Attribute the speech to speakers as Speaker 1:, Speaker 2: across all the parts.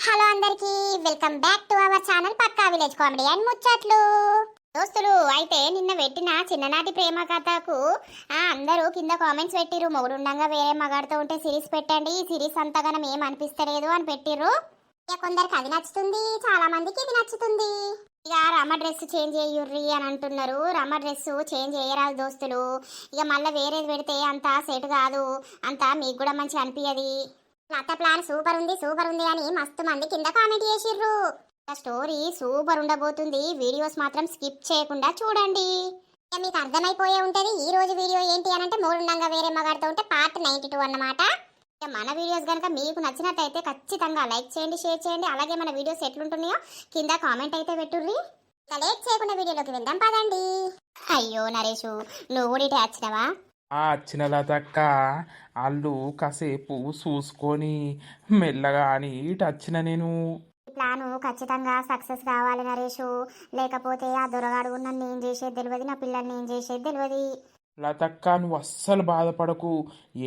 Speaker 1: Hello అందరికి welcome back to our channel Pakka village comedy and ముచ్చట్లు. దోస్తులు అయితే నిన్న పెట్టిన చిన్ననాటి ప్రేమ కథకు ఆ, అందరూ కింద కామెంట్స్ పెట్టిర్రు. మొగుడుండంగా వేరే మగాడుతూ ఉంటే సిరీస్ పెట్టండి. ఈ సిరీస్ అంతగానం ఏం అనిపిస్తలేదు అని పెట్టిర్రు. ఇక కొందరికి అది నచ్చుతుంది చాలా మందికి ఇది నచ్చుతుంది. ఇక రమ డ్రెస్ చేంజ్ చేయుర్రి అని అంటున్నారు. రమ డ్రెస్ చేంజ్ చేయరాదు దోస్తులు. ఇక మళ్ళీ వేరేది పెడితే అంత సెట్ కాదు. అంత మీకు కూడా మంచిగా అనిపించది లత ప్లాన్ సూపర్ ఉంది సూపర్ ఉంది అని మస్తు మంది కింద కామెంట్ చేసిర్రు. ఆ స్టోరీ సూపర్ ఉండబోతుంది. వీడియోస్ మాత్రం స్కిప్ చేయకుండా చూడండి. ఇక మీకు అర్థమైపోయే ఉంటుంది ఈ రోజు వీడియో ఏంటి అని అంటే మూడుండంగా వేరే మగాడితో ఉంటే పార్ట్ నైన్టీ టూ అన్నమాట. ఇక మన వీడియోస్ కనుక మీకు నచ్చినట్టయితే ఖచ్చితంగా లైక్ చేయండి షేర్ చేయండి. అలాగే మన వీడియోస్ ఎట్లుంటున్నాయో కింద కామెంట్ అయితే పెట్టుర్రి. లేట్ చేయకుండా వీడియోలోకి వెళ్దాం పదండి. అయ్యో నరేషు నువ్వు కూడా ఇటే వచ్చినావా?
Speaker 2: ఆ వచ్చిన లతక్క వాళ్ళు కాసేపు చూసుకొని మెల్లగా అని ఇటు వచ్చిన నేను.
Speaker 1: ప్లాను ఖచ్చితంగా సక్సెస్ కావాలి నరేషు. లేకపోతే ఆ దొరగాడు నన్ను ఏం చేసేది తెలియదు నా పిల్లల్ని ఏం చేసేది తెలియదు.
Speaker 2: లతక్క నువ్వు అస్సలు బాధపడకు.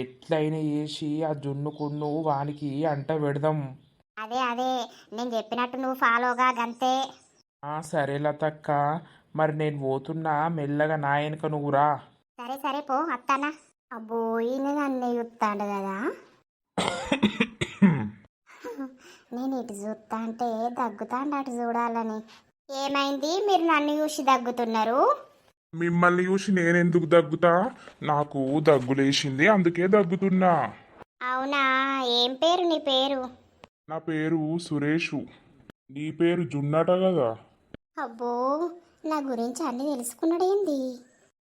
Speaker 2: ఎట్లయినా వేసి ఆ జున్నుకున్ను వానికి అంట పెడదాం.
Speaker 1: అదే అదే. నేను చెప్పినట్టు నువ్వు ఫాలోగా గంతే.
Speaker 2: ఆ సరే లతక్క. మరి నేను పోతున్నా మెల్లగా నా వెనక నువ్వు రా.
Speaker 1: సరే సరే పో అత్తానా అబ్బో ఈయన నన్ను చూస్తాడు కదా. నేను ఇటు చూస్తా అంటే దగ్గుతాండు అటు చూడాలని. ఏమైంది? మీరు నన్ను చూసి దగ్గుతున్నారు?
Speaker 3: మిమ్మల్ని చూసి నేనెందుకు దగ్గుతా? నాకు దగ్గులేసింది అందుకే దగ్గుతున్నా.
Speaker 1: అవునా? ఏం పేరు నీ పేరు?
Speaker 3: నా పేరు సురేషు. నీ పేరు జున్నట కదా.
Speaker 1: అబ్బో నా గురించి అన్ని తెలుసుకున్నాడేంది?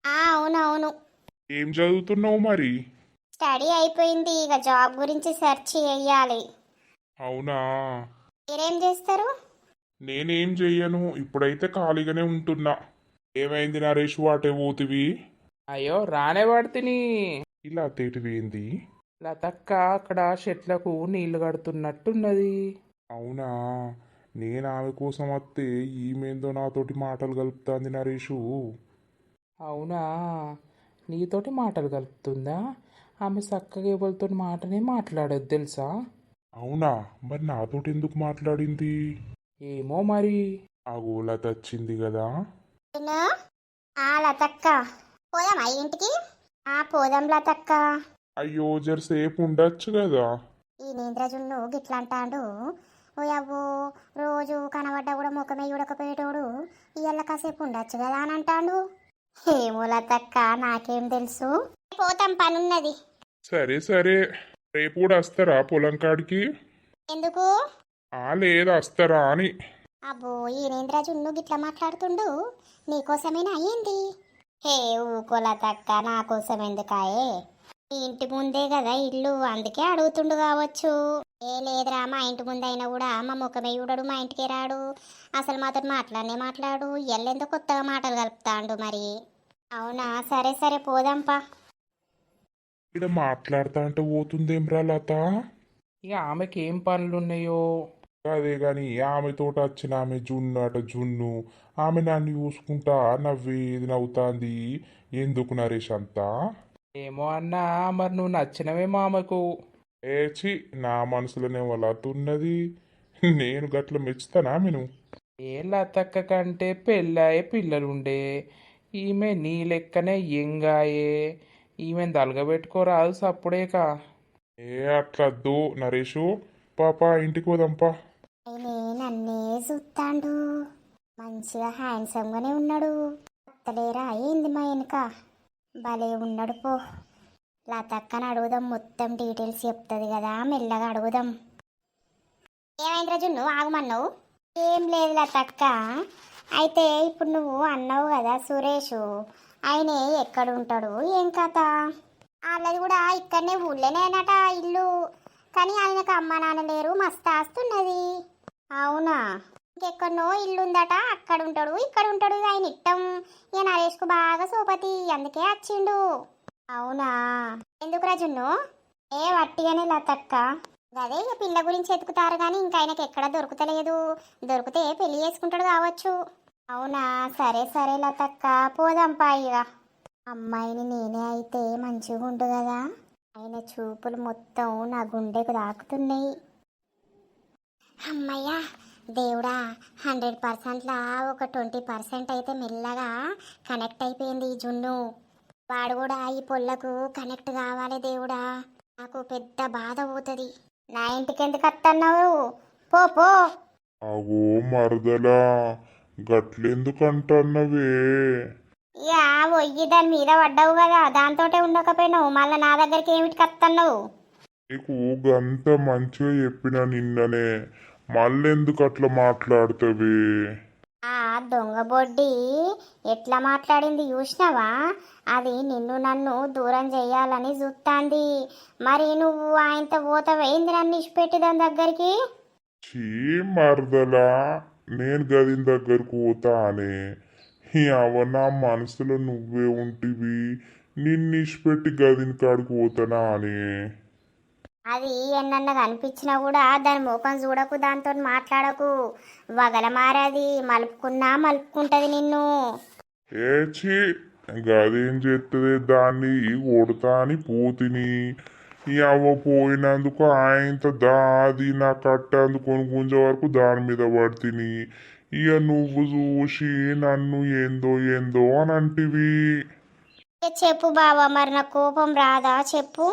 Speaker 1: అవునవును.
Speaker 3: ఏం చదువుతున్నావు మరి?
Speaker 1: స్టడీ అయిపోయింది ఇక జాబ్ గురించి సెర్చ్ చేయాలి.
Speaker 3: అవునా?
Speaker 1: మీరేం చేస్తారు?
Speaker 3: నేనేం చెయ్యను ఇప్పుడైతే ఖాళీగానే ఉంటున్నా. ఏమైంది నరేష్ వాటే పోతివి?
Speaker 2: అయ్యో రానే పడుతుని
Speaker 3: ఇలా తేటివి ఏంది?
Speaker 2: లతక్క అక్కడ చెట్లకు నీళ్ళు కడుతున్నట్టున్నది.
Speaker 3: అవునా? నేను ఆమె కోసం వస్తే ఈమెందో నాతోటి మాటలు కలుపుతాంది నరేషు.
Speaker 2: అవునా? నీతోటి మాటలు కలుపుతుందా? ఆమె చక్కగా ఎవరితో మాటనే మాట్లాడదు తెలుసా?
Speaker 3: అవునా? మరి నాతోటి ఎందుకు మాట్లాడింది?
Speaker 2: ఏమో మరి.
Speaker 3: ఆ గోలా తెచ్చింది కదా.
Speaker 1: ఏనా? ఆ లతక్క. పోదాం ఇంటికి? ఆ పోదాం లతక్క.
Speaker 3: అయ్యో జరసేపు ఉండొచ్చు కదా.
Speaker 1: ఈ నేంద్రజున్ను గిట్లా అంటాడు ఓ అవ్వో రోజు కనబడ్డా కూడా ముఖమే చూడకపోయేటోడు ఇయ్యాల కాసేపు ఉండొచ్చు కదా అని అంటాడు. ఏమో లతక్క నాకేం తెలుసు? పోతాం పనున్నది.
Speaker 3: సరే సరే. రేపు కూడా వస్తారా పొలం కాడికి?
Speaker 1: ఎందుకు?
Speaker 3: ఆ లేదా వస్తారా అని.
Speaker 1: అబ్బో ఈ నేంద్రజున్ను గిట్లా మాట్లాడుతుండు? నీకోసమేనా అయ్యింది? హే ఊకోల తక్క నా కోసం ఎందుకాయే ఇంటి ముందే కదా ఇల్లు అందుకే అడుగుతుండు కావచ్చు. ఏ లేదురా మా ఇంటి ముందు అయినా కూడా మా ముఖమే చూడడు మా ఇంటికి రాడు. అసలు మాతో మాట్లాడనే మాట్లాడు. ఎల్లెందో కొత్తగా మాటలు కలుపుతాండు మరి. అవునా? సరే సరే పోదాంపా
Speaker 3: ఇక్కడ మాట్లాడతా అంటే పోతుందేమ్రా లత?
Speaker 2: ఇక ఆమెకి ఏం పనులున్నాయో?
Speaker 3: అదే గాని ఆమెతోట వచ్చిన ఆమె జున్ను అట జున్ను. ఆమె నన్ను చూసుకుంటా నవ్వేది నవ్వుతాంది. ఎందుకు నరేష్ అంతా?
Speaker 2: ఏమో అన్నా మరి నువ్వు నచ్చినవేమో ఆమెకు
Speaker 3: ఏచి నా మనసులోనే వలతున్నది నేను గట్ల మెచ్చుతానా నేను
Speaker 2: ఏ లతక్క కంటే పెళ్ళాయే పిల్లలుండే. ఈమె నీ లెక్కనే ఎంగాయే ఈమెను దలగబెట్టుకోరాదు సప్పుడేక.
Speaker 3: ఏ అట్లద్దు నరేషు. పాప ఇంటికి పోదాంపా
Speaker 1: నన్నే చూస్తాండు మంచిగా హ్యాండ్సమ్గానే ఉన్నాడు. అత్తలేరా ఏంది మా వెనుక? భలే ఉన్నాడు పో. లతక్కని అడుగుదాం మొత్తం డీటెయిల్స్ చెప్తుంది కదా మెల్లగా అడుగుదాం. ఏమైంది రాజు నువ్వు ఆగమన్నావు? ఏం లేదు లతక్క. అయితే ఇప్పుడు నువ్వు అన్నావు కదా సురేష్ ఆయన ఎక్కడ ఉంటాడు ఏం కథ? వాళ్ళది కూడా ఇక్కడనే ఊళ్ళోనేనట ఇల్లు. కానీ ఆయనకు అమ్మ నాన్న లేరు మస్తు ఆస్తున్నది. అవునా? ఇంకెక్కడనో ఇల్లు ఉందట అక్కడ ఉంటాడు ఇక్కడ ఉంటాడు ఆయన ఇట్టం. ఇక నరేష్కు బాగా సోపతి అందుకే వచ్చిండు. అవునా? ఎందుకు రాజున్ను? ఏ వట్టిగానే లతక్క. అదే ఇక పిల్ల గురించి ఎతుకుతారు కానీ ఇంకా ఆయనకి ఎక్కడ దొరుకుతలేదు. దొరికితే పెళ్ళి చేసుకుంటాడు కావచ్చు. అవునా? సరే సరే లతక్క పోదాంపా ఇక. అమ్మాయిని నేనే అయితే మంచిగా ఉండు కదా. ఆయన చూపులు మొత్తం నా గుండెకు తాకుతున్నాయి అమ్మయ్యా దేవుడా హండ్రెడ్ పర్సెంట్లా ఒక ట్వంటీ పర్సెంట్ అయితే మెల్లగా కనెక్ట్ అయిపోయింది ఈ జున్ను. వాడు కూడా ఈ పొల్లకు కనెక్ట్ కావాలి దేవుడా. నాకు పెద్ద బాధ పోతుంది. నా ఇంటికి ఎందుకు వస్తున్నావు పో పో.
Speaker 3: అగో మరదలా గట్లెందుకంటన్నవే?
Speaker 1: యా ఒయ్యి దాని మీద పడ్డావు కదా దాంతోటే ఉండకపోయినావు. మళ్ళీ నా దగ్గరికి ఏమిటికి వస్తున్నావు
Speaker 3: నీకు గంత మంచిగా చెప్పిన నిన్ననే. మళ్ళెందుకు అట్లా మాట్లాడుతావే?
Speaker 1: ఆ దొంగ బొడ్డి ఎట్లా మాట్లాడింది చూసినావా? అది నిన్ను నన్ను దూరం చేయాలని చూస్తాంది మరి నువ్వు ఆయనతో పోతావేంది నన్ను ఇచ్చిపెట్టి దాని దగ్గరికి?
Speaker 3: చీ మరదలా నేను గదిన దగ్గరకు పోతానే. అవ నా మనసులో నువ్వే ఉంటివి. నిన్ను ఇచ్చిపెట్టి గదిని కాడికి పోతానా అని
Speaker 1: అది ఎన్నన్నా కనిపించినా కూడా దాని ముఖం చూడకు దాంతో మాట్లాడకు. వగల మారది మలుపుకున్నా మలుపుకుంటది నిన్ను.
Speaker 3: ఏ చీ గదేం చేస్తుంది దాన్ని కొడతా అని పోతిని అవ్వ పోయినందుకు ఆయనతో దాది నా కట్ట అందుకొని గుంజ వరకు దాని మీద పడితిని. ఇక నువ్వు చూసి నన్ను ఏందో ఏందో అని అంటివి.
Speaker 1: చెప్పు బావా మరి నా కోపం రాదా? చెప్పు.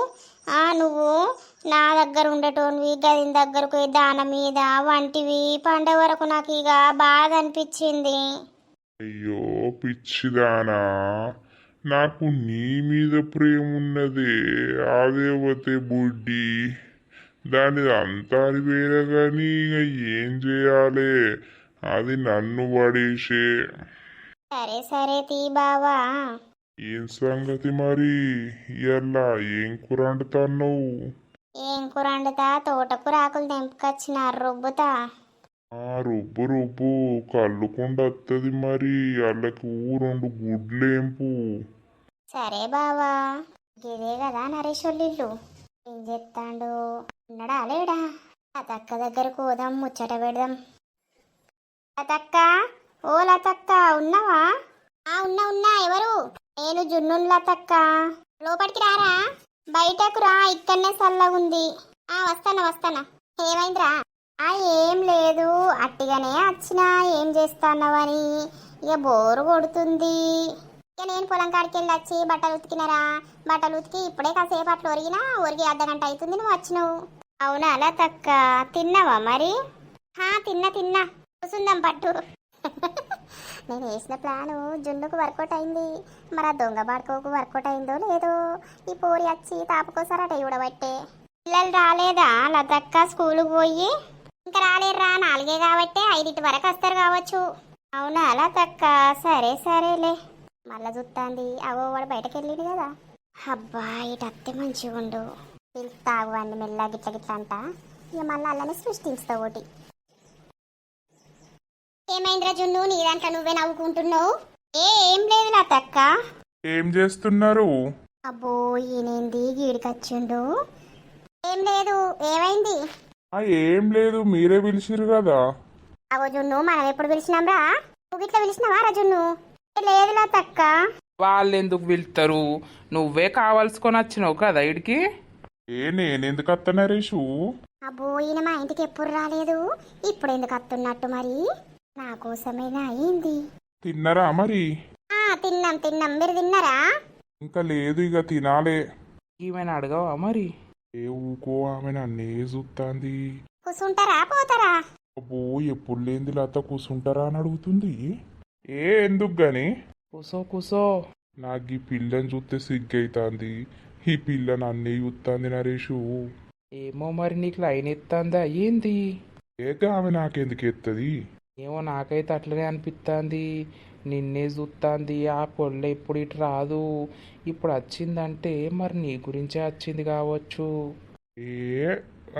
Speaker 1: నువ్వు నా దగ్గర ఉండేటోనివి గదిన దగ్గరకు దాన మీద వంటివి పండే వరకు నాకు ఇక బాధ అనిపించింది.
Speaker 3: అయ్యో పిచ్చిదానా నాకు నీ మీద ప్రేమ ఉన్నదే ఆదేవతే బుడ్డి. దాని అంతాది వేరే కానీ ఇక ఏం చేయాలి? అది నన్ను పడేసే.
Speaker 1: సరే సరే తీ బావా.
Speaker 3: ఏం సంగతి మరి? ఇలా ఏం కూర వండుతున్నావు?
Speaker 1: ఏం కూర వండుతా? తోటకూర ఆకులు తెంపుకొచ్చిన రుబ్బుతా.
Speaker 3: ఆ రుబ్బు రుబ్బు. కళ్ళుకుండా వస్తుంది మరి. వాళ్ళకి రెండు గుడ్లేంపు
Speaker 1: సరే బావా. ఇదే కదా నరేష్ ఇల్లు. ఏం చెప్తాండు ఉన్నాడా లేడా? లతక్క దగ్గరకు పోదాం ముచ్చట పెడదాం. లతక్క? ఓ లతక్క ఉన్నావా? ఆ ఉన్నా ఉన్నా. ఎవరు? నేను జున్ను లతక్క లోపలికి రారా? బయటకు రా ఇక్కడనే చల్లగుంది ఆ వస్తానా వస్తానా. ఏమైందిరా? ఆ ఏం లేదు. అట్టిగానే వచ్చినా ఏం చేస్తానవని ఇక బోరు కొడుతుంది. ఇక నేను పొలం కాడికి వెళ్ళి వచ్చి బట్టలు ఉతికినరా? బట్టలు ఉతికి ఇప్పుడే కాసేపు అట్లా ఒరిగినా ఒరిగి అర్ధ గంట అవుతుంది నువ్వు వచ్చినావు అవునా అలా తక్క తిన్నావా మరి? హా తిన్నా తిన్నా. కూసుందాం పట్టు. నేను వేసిన ప్లాను జున్నుకు వర్కౌట్ అయింది. మరి ఆ దొంగ బాడుకోకు వర్కౌట్ అయిందో లేదో? ఈ పోరి వచ్చి తాపుకోసారట ఇవ్వడబట్టే పిల్లలు రాలేదా? లతక్క స్కూల్కి పోయి? ఇంకా రాలేర్రా నాలుగే కాబట్టి ఐదింటి వరకు వస్తారు కావచ్చు. అవునా లదక్క సరే సరేలే. మళ్ళా చూస్తాంది అవో వాడు బయటకు వెళ్ళింది కదా. అబ్బా ఇటు అత్తే మంచిగా ఉండు పిలుస్తావు అండి మెల్ల గిట్ల గిట్ల అంట ఇక మళ్ళీ అలానే సృష్టించుతావు ఒకటి. ఏమైందిరా జున్ను నీ దాంట్లో నువ్వే నవ్వుకుంటున్నావు? ఏ ఏం లేదు నా తక్క
Speaker 3: ఏం చేస్తున్నారు?
Speaker 1: అబ్బో ఈయనేంది? గీడికొచ్చిండు. ఏం లేదు ఏమైంది?
Speaker 3: ఆ ఏం లేదు మీరే పిలిచిరు కదా.
Speaker 1: అగో జున్ను మనం ఎప్పుడు పిలిచినాంరా నువ్వు ఇట్లా పిలిచినావా రా జున్ను? ఏ లేదులా తక్క
Speaker 2: వాళ్ళు ఎందుకు పిలుస్తారు నువ్వే కావాల్సుకొని వచ్చినావు కదా ఇడికి?
Speaker 3: ఏ నేనెందుకు అత్త నరేషు?
Speaker 1: అబ్బో ఈయన మా ఇంటికి ఎప్పుడు రాలేదు? ఇప్పుడు ఎందుకు వస్తున్నట్టు మరి? నా కోసమేనా అయింది
Speaker 3: తిన్నరా మరి?
Speaker 1: ఆ తిన్నాం తిన్నాం. మీరు తిన్నారా?
Speaker 3: ఇంకా లేదు ఇక తినాలే.
Speaker 2: ఈమెను అడగవా మరి?
Speaker 3: ఏ ఊకో ఆమె నన్నే చూస్తాంది
Speaker 1: కూసుంటారా? పోతారా?
Speaker 3: అబ్బో ఎప్పుడు లేంది లత కూసుంటారా అని అడుగుతుంది. ఏ ఎందుకు గాని?
Speaker 2: కూసో కూసో.
Speaker 3: నాకు ఈ పిల్లని చూస్తే సిగ్గైతాంది. ఈ పిల్ల నన్నే చూస్తాంది నరేషు.
Speaker 2: ఏమో మరి నీకు లైన్ ఎత్తాందా? ఏంది?
Speaker 3: ఏక ఆమె నాకెందుకు ఎత్తది?
Speaker 2: ఏమో నాకైతే అట్లనే అనిపిస్తుంది నిన్నే చూస్తుంది ఆ పొల్ల ఇప్పుడు ఇటు రాదు. ఇప్పుడు వచ్చిందంటే మరి నీ గురించే వచ్చింది కావచ్చు.
Speaker 3: ఏ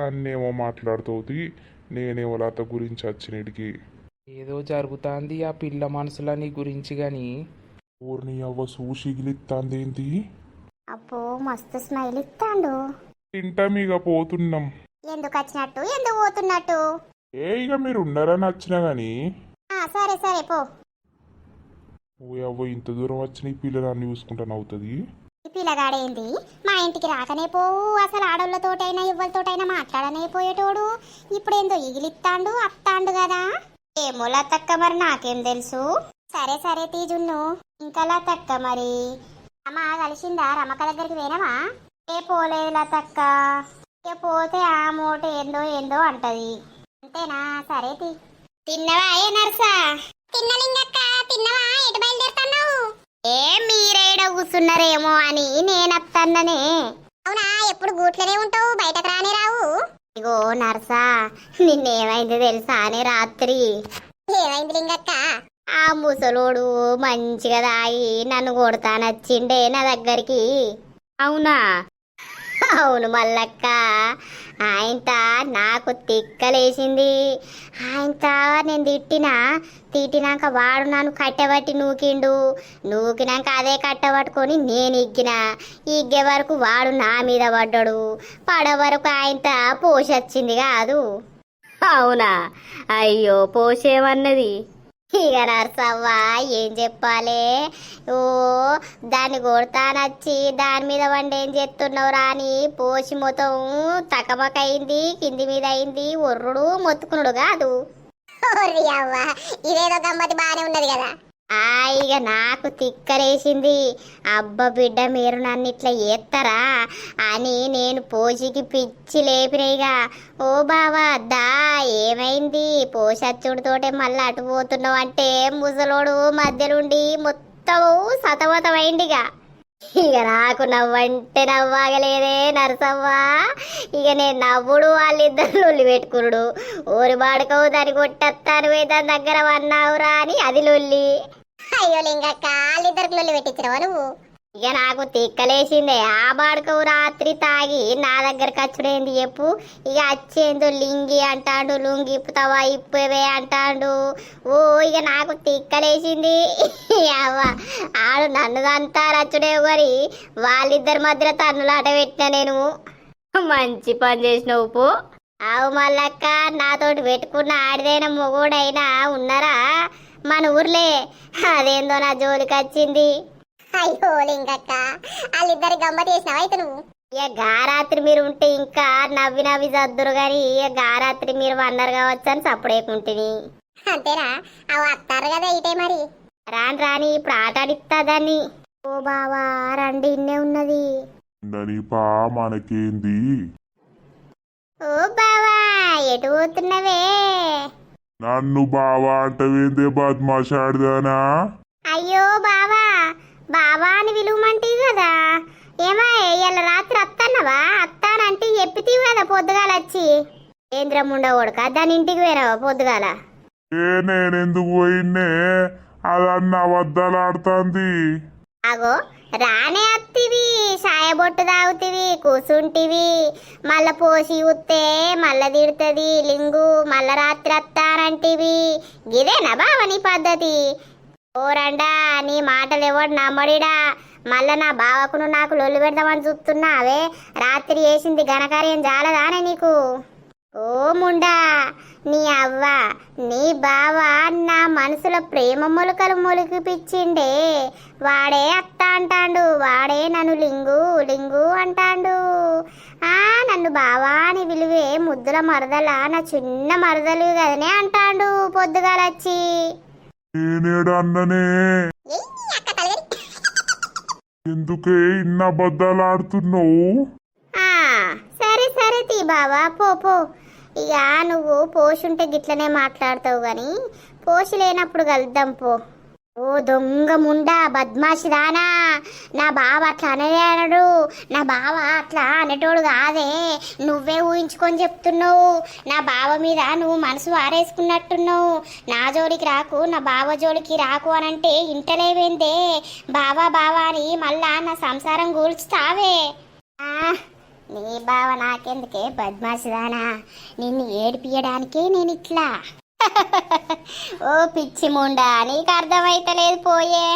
Speaker 3: అన్నేమో మాట్లాడుతుంది. నేనేమో లత గురించి వచ్చినడికి
Speaker 2: ఏదో జరుగుతుంది ఆ పిల్ల మనసులో నీ గురించి గాని.
Speaker 3: ఊరిని అవ్వ సూసిగిలిత్తాందేంటి
Speaker 1: అబ్బో మస్తు స్మైల్ ఇస్తాండు
Speaker 3: తింటాం ఇక పోతున్నాం.
Speaker 1: ఎందుకు వచ్చినట్టు ఎందుకు పోతున్నట్టు?
Speaker 3: ఏ ఇక మీరు ఉన్నారని వచ్చినా
Speaker 1: సరే సరే పో.
Speaker 3: ఓ అవ్వ ఇంత దూరం వచ్చిన ఈ పిల్ల నన్ను చూసుకుంటాను అవుతుంది
Speaker 1: పిల్లగాడేంది మా ఇంటికి రాకనే పోవు అసలు ఆడోళ్ళతోటైనా ఎవ్వరితోటైనా మాట్లాడనే పోయేటోడు. ఇప్పుడేందో ఇగిలిత్తాండు అత్తాండు కదా ఏమో లతక్క మరి నాకేం తెలుసు? సరే సరే తీజున్ను. ఇంకా లతక్క మరి? అమ్మ కలిసిందా? రమక దగ్గరికి పోయినావా? ఏ పోలేదు లతక్క పోతే ఆ మూట ఏందో ఏందో అంటది. అంతేనా? సరే తీ. తిన్నవా ఏ నర్సా? తిన్నలింగక్క తిన్నవా? ఎటు బయలుదేరుతున్నావు? ఏ మీరేడ కూర్చున్నారేమో అని నేనత్తన్ననే. అవునా? ఎప్పుడు గూట్లోనే ఉంటావు? బయటకు రానే రావు? ఇగో నర్సా నిన్నేమైంది తెలుసా అని రాత్రి? ఏమైంది లింగక్క? ఆ ముసలోడు మంచిగా తాగి నన్ను కొడతానొచ్చిండే నా దగ్గరికి. అవునా? అవును మల్లక్క. ఆయనత నాకు తిక్కలేసింది. ఆయనత నేను తిట్టినా తిట్టినాక వాడు నన్ను కట్టబట్టి నూకిండు. నూకినాక అదే కట్టబట్టుకొని నేను ఇగ్గిన. ఇగ్గే వరకు వాడు నా మీద పడ్డాడు. పడ వరకు ఆయనత పోషొచ్చింది కాదు. అవునా? అయ్యో పోసేమన్నది ఇక నర్సవ్వ ఏం చెప్పాలి? ఓ దాన్ని కొడతానొచ్చి దాని మీద వండి ఏం చేస్తున్నావు రాని పోసి మొత్తం తకమకైంది కింది మీద అయింది ఒర్రుడు మొత్తుకునుడు కాదు. ఇదేదో గమ్మతి బాగానే ఉన్నది కదా. ఇక నాకు తిక్కరేసింది అబ్బ బిడ్డ మీరు నన్ను ఇట్లా చేస్తారా అని నేను పోషికి పిచ్చి లేపినయిగా ఓ బావా దా ఏమైంది? పోషచ్చుడితోటే మళ్ళీ అటు పోతున్నావు అంటే ముసలోడు మధ్యలుండి మొత్తం సతమతమైండిగా ఇక నాకు నవ్వంటే నవ్వాగలేదే నరసవ్వా. ఇక నేను నవ్వుడు వాళ్ళిద్దరు లొల్లి పెట్టుకురుడు ఓరి బాడుకవు దాని కొట్టేస్తాను దాని దగ్గర వన్నావురా అని అది లొల్లి. అయ్యో లింగక్క వాళ్ళిద్దరికి లొల్లి పెట్టించినవా నువ్వు? ఇక నాకు తిక్కలేసిందే. ఆ బాడుకవు రాత్రి తాగి నా దగ్గరకు వచ్చుడేంది చెప్పు? ఇక వచ్చేందు లింగి అంటాడు లుంగి ఇప్పుతావా ఇప్పువే అంటాడు. ఓ ఇక నాకు తిక్కలేసింది. అవ్వ ఆడు నన్ను అంతా రచ్చుడే మరి వాళ్ళిద్దరి మధ్యలో తన్నులాట పెట్టిన నేను. మంచి పని చేసినావు పో. అవు మల్లక్క నాతోటి పెట్టుకున్న ఆడిదైన మొగోడైనా ఉన్నారా? మన ఊర్లే. అదేందో నా జోలికి వచ్చింది. అయ్యో లింగక్క వాళ్ళిద్దరి గమ్మతి చేసినావు అయితే నువ్వు? ఇక గారాత్రి మీరు ఉంటే ఇంకా నవ్వి నవ్వి చద్దురు గాని ఇక గారాత్రి మీరు వన్నారు కావచ్చు అని సప్పుడేకుంటుంది అంతేనా? అవి వస్తారు కదా ఇటే మరి. రాని రాని ఇప్పుడు ఆట ఆడిస్తా దాన్ని. ఓ బావా రండి ఇన్నే ఉన్నది.
Speaker 3: ననిపా మనకేంది?
Speaker 1: ఓ బావా ఎటు పోతున్నవే?
Speaker 3: నన్ను బావా అంటవేందే బద్మాషాడుదానా?
Speaker 1: అయ్యో బావా బావా అని విలువమంటివి కదా. ఏమా ఇవాళ రాత్రి అత్తన్నవా? అత్తానంటే చెప్పితీవి కదా పొద్దుగాల వచ్చి. కేంద్రం ఉండకూడక దాని ఇంటికి పోయినావా పొద్దుగాల?
Speaker 3: ఏ నేనెందుకు పోయిన్నే? అదన్న అబద్ధాలాడుతుంది.
Speaker 1: అగో రానే అత్తివి సాయబొట్టు తాగుతివి కూసుంటివి మళ్ళా పోసి ఉత్తే మళ్ళా తిడుతుంది లింగు మళ్ళా రాత్రి అత్తానంటివి. గిదేనా బావ నీ పద్ధతి? ఓరండా నీ మాటలు ఎవడు నమ్మడిడా? మళ్ళా నా బావకును నాకు లొల్లు పెడదామని చూస్తున్నావే? రాత్రి వేసింది ఘనకార్యం జాలదానే నీకు. ఓ ముండా నీ అవ్వ నీ బావ నా మనసులో ప్రేమ మొలకలు మొలికిపిచ్చిండే. వాడే అత్త అంటాండు వాడే నన్ను లింగు లింగు అంటాండు. ఆ నన్ను బావా అని విలువే ముద్దుల మరదల నా చిన్న మరదలు కదనే అంటాండు పొద్దుగాలొచ్చి.
Speaker 3: నేనేడు అన్ననే ఎందుకే ఇన్న అబద్ధాలాడుతున్నావు?
Speaker 1: ఆ, సరే సరే తీ బావా పో పో. ఇక నువ్వు పోషుంటే గిట్లనే మాట్లాడతావు గాని పోషి లేనప్పుడు కలుద్దాం పో. ఓ దొంగ ముండా బద్మాషి దానా. నా బావ అట్లా అనడే అనడు. నా బావ అట్లా అనేటోడు కాదే. నువ్వే ఊహించుకొని చెప్తున్నావు. నా బావ మీద నువ్వు మనసు వారేసుకున్నట్టున్నావు. నా జోలికి రాకు నా బావ జోలికి రాకు అని అంటే ఇంటలేవేందే? బావా బావా అని మళ్ళా నా సంసారం గూల్చుతావే. నీ బావ నాకెందుకే బద్మాషి దానా? నిన్ను ఏడిపియడానికే నేను ఇట్లా ఓ పిచ్చి ముండా నీకు అర్థమైతలేదు పోయే.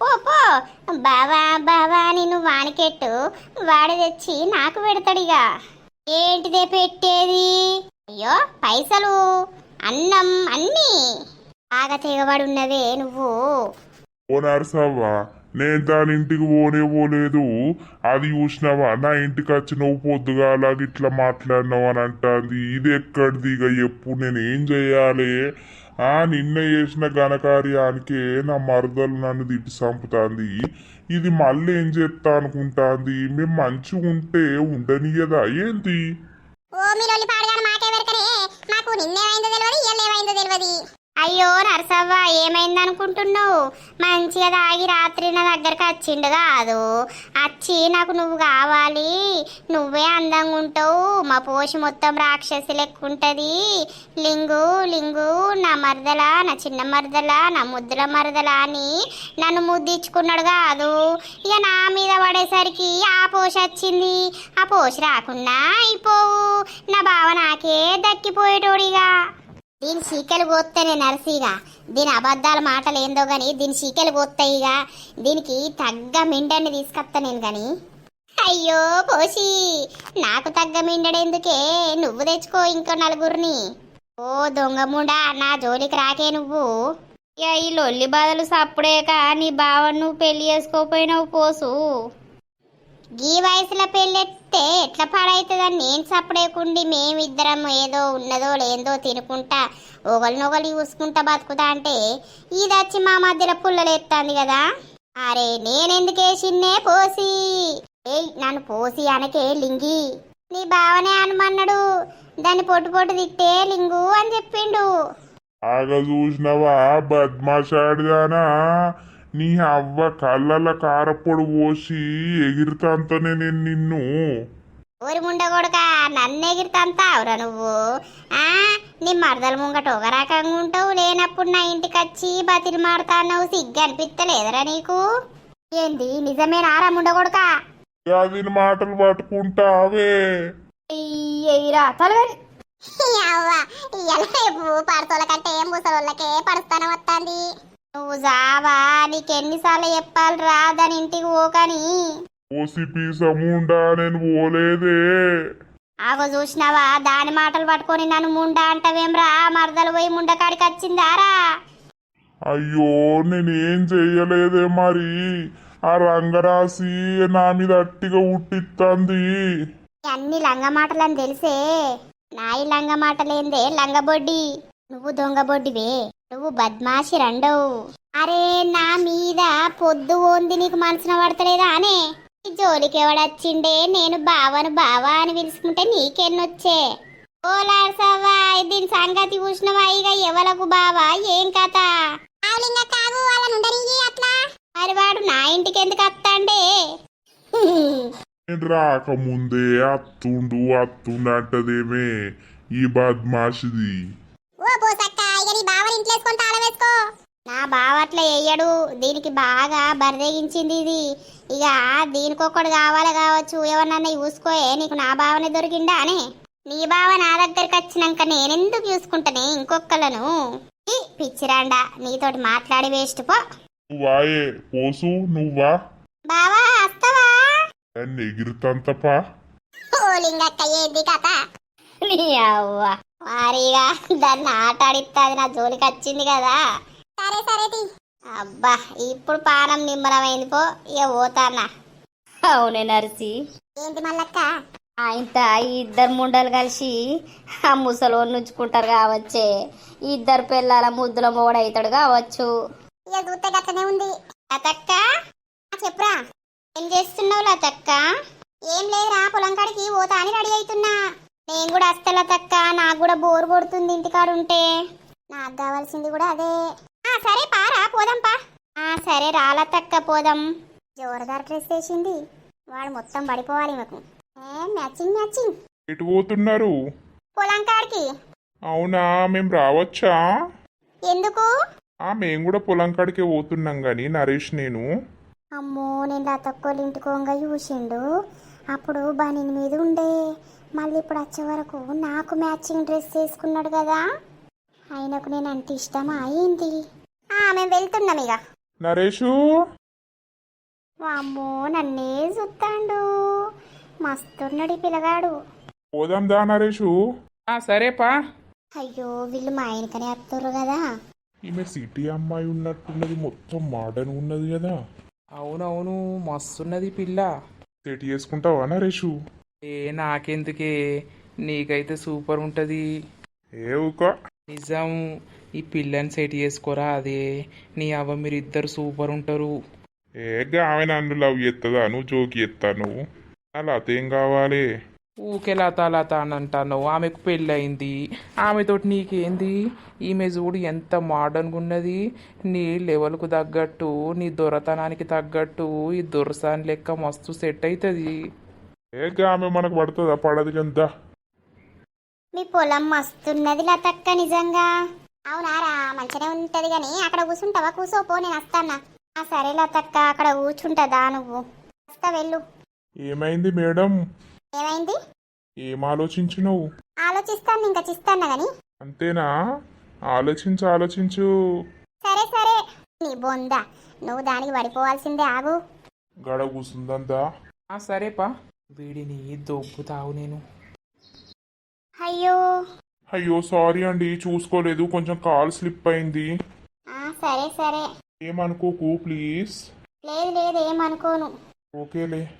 Speaker 1: పో పో. బావా బావా నిన్ను వానికెట్టు. వాడి తెచ్చి నాకు పెడతాడిగా. ఏంటిదే పెట్టేది? అయ్యో పైసలు. అన్నం అన్నీ. బాగా తెగబడి ఉన్నవే నువ్వు.
Speaker 4: ఓ నరసవ్వా నేను దాని ఇంటికి పోనే పోలేదు. అది చూసినావా? నా ఇంటికి వచ్చి నువ్వు పొద్దుగాల ఇట్లా మాట్లాడినావు అని అంటుంది. ఇది ఎక్కడిది ఇక ఎప్పుడు నేను ఏం చేయాలి? ఆ నిన్న చేసిన ఘనకార్యానికే నా మరదలు నన్ను తిట్టి చంపుతాంది. ఇది మళ్ళీ ఏం చేస్తా అనుకుంటాంది? మేము మంచిగా ఉంటే ఉండనియదా ఏంటి
Speaker 5: ఓ మీ లొల్లి పాడగాను మాకే వెరకనే మాకు నిన్నేమైందో తెలియదు ఇయ్యాలేమైందో తెలియదు
Speaker 1: అయ్యో నరసవ్వ ఏమైంది అనుకుంటున్నావు? మంచిగా తాగి రాత్రి నా దగ్గరికి వచ్చిండు కాదు. వచ్చి నాకు నువ్వు కావాలి. నువ్వే అందంగా ఉంటావు. మా పోషి మొత్తం రాక్షసి లెక్క ఉంటుంది. లింగు లింగు నా మరదల నా చిన్న మరదల నా ముద్దుల మరదల అని నన్ను ముద్దిచ్చుకున్నాడు కాదు. ఇక నా మీద పడేసరికి ఆ పోష వచ్చింది. ఆ పోష రాకుండా అయిపోవు. నా బావ నాకే దక్కిపోయేటోడిగా దీని చీకలు కోస్తేనే నరసిగా దీని అబద్ధాల మాటలు ఏందో గాని దీని చీకలు కోస్తాయిగా దీనికి తగ్గ మిండని తీసుకొస్తా నేను గాని. అయ్యో పోషి నాకు తగ్గ మిండడెందుకే నువ్వు తెచ్చుకో ఇంకో నలుగురిని. ఓ దొంగముడా నా జోలికి రాకే నువ్వు. ఇక ఈ లొల్లి బాధలు సప్పుడేక నీ బావ నువ్వు పెళ్ళి చేసుకోపోయినావు పోసు. గీ వయసులో పెళ్ళెత్తే ఎట్లా పాడవుతుందని నేను సప్పుడేకుండి మేమిద్దరం ఏదో ఉన్నదో లేదో తినుకుంటా ఒకరినొకరు చూసుకుంటా బతుకుతా అంటే ఇది వచ్చి మా మధ్యలో పుల్లలేస్తుంది కదా. అరే నేనెందుకేసిన్నే పోసి? ఏయ్ నన్ను పోసి అనకే లింగి. నీ బావనే అనమన్నాడు దాన్ని పొట్టు పొట్టు తిట్టే లింగు అని చెప్పిండు.
Speaker 4: ఆగ చూసినవా బద్మాషాడుదానా? నీ అవ్వ కళ్ళల కారపొడి పోసి ఎగిరితంతనే నేను నిన్ను.
Speaker 1: ఊరి ముండ కొడుక నన్ను ఎగిరితంతావురా నువ్వు? ఆ? నీ మరదల ముంగట ఒక రకంగా ఉంటావు లేనప్పుడు నా ఇంటికి వచ్చి బతిరి మాడుతాన్నావు సిగ్గు అనిపిస్తలేదురా నీకు? ఏంది నిజమేనారా ముండ కొడుక?
Speaker 4: అది మాటలు పట్టుకుంటావే?
Speaker 1: ఎయిరా తలగని
Speaker 5: అవ్వ ఇయ్యాల రేపు పడతోల కంటే ఏం ముసలోళ్ళకే పడుస్తానే వస్తుంది
Speaker 1: నువ్వు జావా నీకెన్నిసార్లు చెప్పాలిరా దాని ఇంటికి పోకని
Speaker 4: ఓసి పీసముండా నేను పోలేదే.
Speaker 1: ఆగో చూసినావా దాని మాటలు పట్టుకొని నన్ను ముండ అంటవేమ్రా మరదలు పోయి ముండకాడికి వచ్చిందారా
Speaker 4: అయ్యో నేనేం చెయ్యలేదే మరి. ఆ రంగరాసి నా మీద అట్టిగా ఉట్టిత్తంది.
Speaker 1: అన్ని లంగ మాటలని తెలిసే. నాయి లంగ మాటలేందే లంగబొడ్డి నువ్వు దొంగబొడ్డివే నువ్వు బద్మాషి రెండవు. అరే నా మీద పొద్దు ఓంది నీకు మనసున పడతలేదా అనే? ఈ జోలికి ఎవడొచ్చిండే నేను బావను బావా అని పిలుచుకుంటే నీకెన్నొచ్చే? ఓలాడ్సవ్వా దీని సంగతి చూసినవా ఇక ఎవలకు బావా? ఏం కథ? మరి వాడు నా ఇంటికి ఎందుకు వస్తాండే
Speaker 4: రాకముందే అత్తుండు అత్తుండు అంటదేమే ఈ బద్మాషిది.
Speaker 5: ఓ పోసక్క ఇక నీ బావని ఇంట్లేసుకొని తాళం వేసుకో.
Speaker 1: నా బావ అట్లా వేయడు దీనికి బాగా బరిదెగించింది ఇది. ఇక దీనికొక్కడు కావాలి కావచ్చు. ఎవరన్నా చూసుకోయే నీకు నా బావనే దొరికిందా అని. నీ బావ నా దగ్గరికి వచ్చినాక నేనెందుకు చూసుకుంటానే ఇంకొకళ్ళను పిచ్చిరాండా నీతోటి మాట్లాడి వేస్ట్ పో.
Speaker 4: నువ్వాయే పోసు నువ్వా?
Speaker 1: బావా వస్తావా?
Speaker 4: ఎగిరితంతపా.
Speaker 5: ఏంది కథ?
Speaker 1: నీ అవ్వ. వారిగా దాన్ని ఆట ఆడిస్తుంది నా జోలికి వచ్చింది కదా.
Speaker 5: సరే సరే తీ.
Speaker 1: అబ్బా ఇప్పుడు పానం నిమ్మలమైంది పో ఇక పోతానా.
Speaker 6: అవునే నర్సి.
Speaker 5: ఏంటి మల్లక్క?
Speaker 6: ఆయనత ఈ ఇద్దరు ముండలు కలిసి ఆ ముసలోని నుంచుకుంటారు కావచ్చే. ఈ ఇద్దరు పిల్లల ముద్దుల మోడవుతాడు కావచ్చు.
Speaker 5: ఇక చూస్తే గట్లనే ఉంది.
Speaker 1: లతక్క
Speaker 5: ఆ, చెప్పురా.
Speaker 1: ఏం చేస్తున్నావు లతక్క?
Speaker 5: ఏం లేదురా పొలం కాడికి పోతా అని రెడీ అవుతున్నా
Speaker 1: నేను కూడా వస్తా లతక్క నాకు కూడా బోర్ కొడుతుంది ఇంటికాడ ఉంటే
Speaker 5: నాకు కావాల్సింది కూడా అదే.
Speaker 1: ఆ సరే పారా పోదాం పా. ఆ సరే రా లతక్క పోదాం.
Speaker 5: జోరుదార్ డ్రెస్ వేసింది. వాడు మొత్తం పడిపోవాలి మాకు. ఏ మ్యాచింగ్ మ్యాచింగ్.
Speaker 4: ఎటు పోతున్నారు?
Speaker 1: పొలం కాడికి.
Speaker 4: అవునా మేము రావచ్చా?
Speaker 1: ఎందుకు?
Speaker 4: ఆ మేము కూడా పొలం కాడికే పోతున్నాం గాని నరేష్ నేను.
Speaker 1: అమ్మో నేను లతక్కోళ్ళ ఇంటికోంగా చూసిండు. అప్పుడు బనీ మీద ఉండే. మళ్ళీ ఇప్పుడు వచ్చే వరకు నాకు మ్యాచింగ్ డ్రెస్ వేసుకున్నాడు కదా. ఆయనకు నేను అంత ఇష్టమా ఏంటి? ఆ మేము వెళ్తున్నాం ఇక.
Speaker 4: నరేషు?
Speaker 1: వామ్మో నన్నే చూస్తాడు. మస్తున్నాడు ఈ పిల్లగాడు.
Speaker 4: పోదాం దా నరేషు.
Speaker 2: ఆ సరేపా.
Speaker 1: అయ్యో వీళ్ళు మా ఆయనకనే వస్తుర్రు కదా.
Speaker 3: ఈమె సిటీ అమ్మాయి ఉన్నట్టున్నది మొత్తం మోడర్న్ ఉన్నది కదా.
Speaker 2: అవునవును మస్తున్నది పిల్ల.
Speaker 3: సెట్ చేసుకుంటావా నరేషు?
Speaker 2: ఏ నాకెందుకే? నీకైతే సూపర్ ఉంటుంది.
Speaker 3: ఏ ఊకో
Speaker 2: నిజం. ఈ పిల్లని సెట్ చేసుకోరా అదే. నీ అవ్వ మీరిద్దరు సూపర్ ఉంటారు.
Speaker 3: ఏ ఆమె నన్ను లవ్ చేస్తుందా నువ్వు జోకి ఎత్తా నువ్వు. అలా అతేం కావాలి?
Speaker 2: ఊకే లత లత అని అంటాను ఆమెకు పెళ్ళయింది. ఆమెతోటి నీకేంది? ఈమె చూడు ఎంత మోడర్న్గా ఉన్నది. నీ లెవెల్కు తగ్గట్టు నీ దొరతనానికి తగ్గట్టు ఈ దొరసాని లెక్క మస్తు సెట్ అవుతుంది
Speaker 3: ఏ ఆమె మనకు పడుతుందా? పడదు కదా
Speaker 1: మీ పొలం మస్తున్నది లతక్క నిజంగా. అవునారా మంచిగానే ఉంటది గాని అక్కడ కూర్చుంటావా కూసోపో నేను వస్తానా ఆ సరే లతక్క అక్కడ కూర్చుంటదా నువ్వు? వస్తా వెళ్ళు.
Speaker 3: ఏమైంది మేడం?
Speaker 1: ఏమైంది?
Speaker 3: ఏం ఆలోచించినవు?
Speaker 1: ఆలోచిస్తాను ఇంకా చిస్తాను గాని.
Speaker 3: అంతేనా? ఆలోచించు ఆలోచించు.
Speaker 1: సరే సరే. నీ బొంద. నువ్వు దానికి పడిపోవాల్సిందే ఆగు.
Speaker 3: గడ కూసుందంతా.
Speaker 2: ఆ సరేపా. వీడిని దొబ్బుతావు నేను.
Speaker 1: అయ్యో.
Speaker 3: అయ్యో సారీ అండి చూసుకోలేదు కొంచెం కాల్ స్లిప్ అయింది.
Speaker 1: ఆ సరే సరే.
Speaker 3: ఏమనుకోకు ప్లీజ్.
Speaker 1: లేదు లేదు ఏమనుకోను.
Speaker 3: ఓకేలే.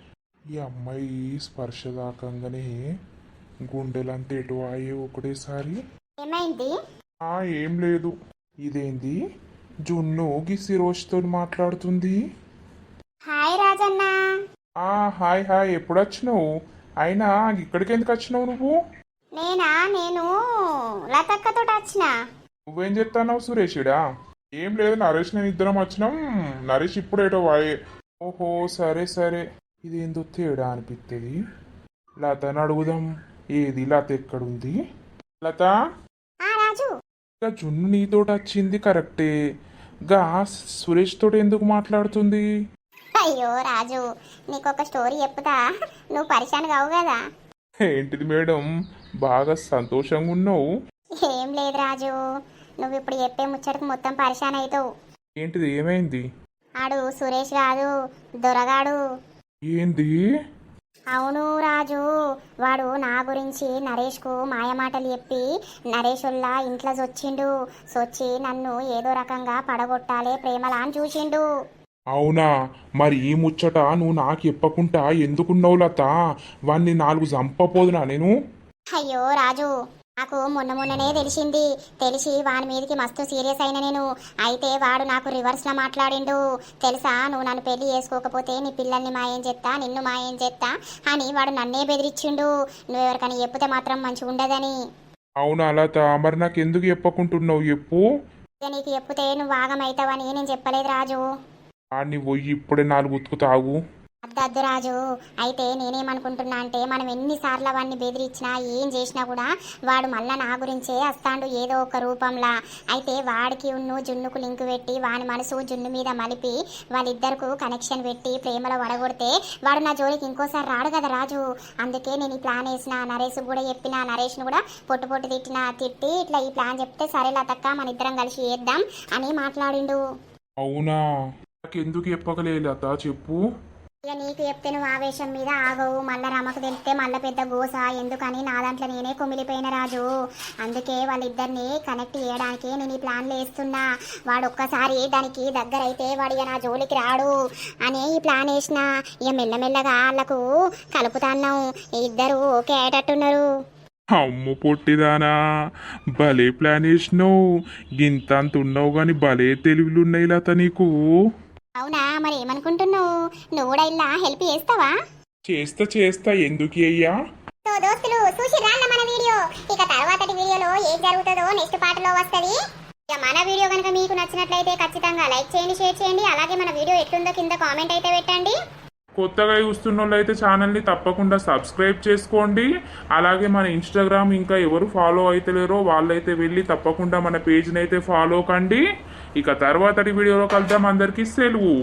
Speaker 3: ఈ అమ్మాయి స్పర్శ దాకంగానే గుండెలంతా ఎటు అయ్యే ఒకటేసారి.
Speaker 1: ఏమైంది?
Speaker 3: ఆ ఏం లేదు. ఇదేంది? జున్ను గిసి రోజుతో మాట్లాడుతుంది.
Speaker 1: హాయ్ రాజన్న.
Speaker 3: ఆ హాయ్ హాయ్ ఎప్పుడు వచ్చినావు అయినా ఇక్కడికి ఎందుకు వచ్చినావు నువ్వు?
Speaker 1: నేనా? నేను లతక్కతో వచ్చిన
Speaker 3: నువ్వేం చెప్తావు సురేషుడా ఏం లేదు నరేష్ నేను ఇద్దరం వచ్చినాం. నరేష్ ఇప్పుడేటో వాయే. ఓహో సరే సరే. ఇదేందో తేడా అనిపిస్తుంది లతని అడుగుదాం. ఏది లత ఎక్కడుంది? లత? జున్ను నీతోటి వచ్చింది కరెక్టే. గా సురేష్ తోటి ఎందుకు మాట్లాడుతుంది?
Speaker 1: అయ్యో రాజు నీకు ఒక స్టోరీ చెప్పుతా. నువ్వు పరిశాన్ కావు కదా.
Speaker 3: ఏంటిది మేడం? బాగా సంతోషంగా ఉన్నావు.
Speaker 1: ఏం లేదు రాజు నువ్వు ఇప్పుడు చెప్పే ముచ్చటకు మొత్తం పరిశాన్ అవుతావు
Speaker 3: ఏంటిది ఏమైంది?
Speaker 1: ఆడు సురేష్ కాదు దొరగాడు.
Speaker 3: ఏంది?
Speaker 1: అవును రాజు వాడు నా గురించి నరేష్కు మాయమాటలు చెప్పి నరేషుల్లా ఇంట్లో వచ్చిండు సొచ్చి నన్ను ఏదో రకంగా పడగొట్టాలే ప్రేమలా అని చూసిండు.
Speaker 3: అవునా? మరి ఈ ముచ్చట నువ్వు నాకు చెప్పకుండా ఎందుకున్నావు లత? వాణ్ణి నాలుగు చంపపోదునా నేను?
Speaker 1: అయ్యో రాజు నాకు మొన్న మొన్ననే తెలిసింది. తెలిసి వాని మీదకి మస్తు సీరియస్ అయిన నేను. అయితే వాడు నాకు రివర్స్లో మాట్లాడిండు. తెలుసా? నువ్వు నన్ను పెళ్ళి చేసుకోకపోతే నీ పిల్లల్ని మాయం చేస్తా నిన్ను మాయం చేస్తా అని వాడు నన్నే బెదిరించిండు. నువ్వు ఎవరికైనా చెప్తే మాత్రం మంచిగా ఉండదని.
Speaker 3: అవునా లత? మరి నాకు ఎందుకు చెప్పకుంటున్నావు? చెప్పు.
Speaker 1: ఇక నీకు చెప్తే నువ్వు ఆగమవుతావని నేను చెప్పలేదు రాజు.
Speaker 3: వాడిని పోయి ఇప్పుడే నాలుగు ఉతుకు తాగు.
Speaker 1: అద్దద్దు రాజు అయితే నేనేమనుకుంటున్నా అంటే మనం ఎన్నిసార్లు వాడిని బెదిరించినా ఏం చేసినా కూడా వాడు మళ్ళా నా గురించే వస్తాడు ఏదో ఒక రూపంలా. అయితే వాడికి ఉన్ను జున్నుకు లింక్ పెట్టి వాని మనసు జున్ను మీద మలిపి వాళ్ళిద్దరికి కనెక్షన్ పెట్టి ప్రేమలో వడగొడితే వాడు నా జోలికి ఇంకోసారి రాడు కదా రాజు. అందుకే నేను ఈ ప్లాన్ వేసిన నరేష్ కూడా చెప్పిన నరేష్ను కూడా పొట్టు పొట్టు తిట్టిన తిట్టి ఇట్లా ఈ ప్లాన్ చెప్తే సరే లతక్క మన ఇద్దరం కలిసి చేద్దాం అని మాట్లాడిండు.
Speaker 3: అవునా? నాకు ఎందుకు చెప్పకలే లత చెప్పు.
Speaker 1: ఇక నీకు చెప్తే నువ్వు ఆవేశం మీద ఆగవు. మళ్ళా రమకు తెలిస్తే మళ్ళా పెద్ద గోస. ఎందుకని? నా దాంట్లో నేనే కుమిలిపోయిన రాజు. అందుకే వాళ్ళిద్దరిని కనెక్ట్ చేయడానికి నేను ఈ ప్లాన్లు వేస్తున్నా వాడు ఒక్కసారి దానికి దగ్గర అయితే వాడు ఇక నా జోలికి రాడు అని ఈ ప్లాన్ వేసిన. ఇక మెల్లమెల్లగా వాళ్ళకు కలుపుతాన్నాం ఇద్దరు ఓకే అయ్యేటట్టున్నారు.
Speaker 3: అమ్ము పొట్టిదానా భలే ప్లాన్ వేసినావు. గింత అంత ఉన్నావు కానీ భలే తెలివిలు ఉన్నాయి లత నీకు.
Speaker 1: అవునా? మరి ఏమనుకుంటున్నావు? నువ్వు కూడా ఇలా హెల్ప్ చేస్తావా?
Speaker 3: చేస్తా చేస్తా. ఎందుకు అయ్యా?
Speaker 1: సో దోస్తులు చూసి రాన్న మన వీడియో. ఇక తర్వాతటి వీడియోలో ఏం జరుగుతుందో నెక్స్ట్ పార్ట్లో వస్తది. ఇక మన వీడియో కనుక మీకు నచ్చినట్లయితే ఖచ్చితంగా లైక్ చేయండి షేర్ చేయండి. అలాగే మన వీడియో ఎట్లుందో కింద కామెంట్ అయితే పెట్టండి.
Speaker 3: కొత్తగా చూస్తున్న వాళ్ళైతే ఛానల్ని తప్పకుండా సబ్స్క్రైబ్ చేసుకోండి. అలాగే మన ఇన్స్టాగ్రామ్ ఇంకా ఎవరు ఫాలో అవుతలేరో వాళ్ళైతే వెళ్ళి తప్పకుండా మన పేజ్ని అయితే ఫాలో కండి. ఇక తర్వాతటి వీడియోలో కలుద్దాం. అందరికీ సెలవు.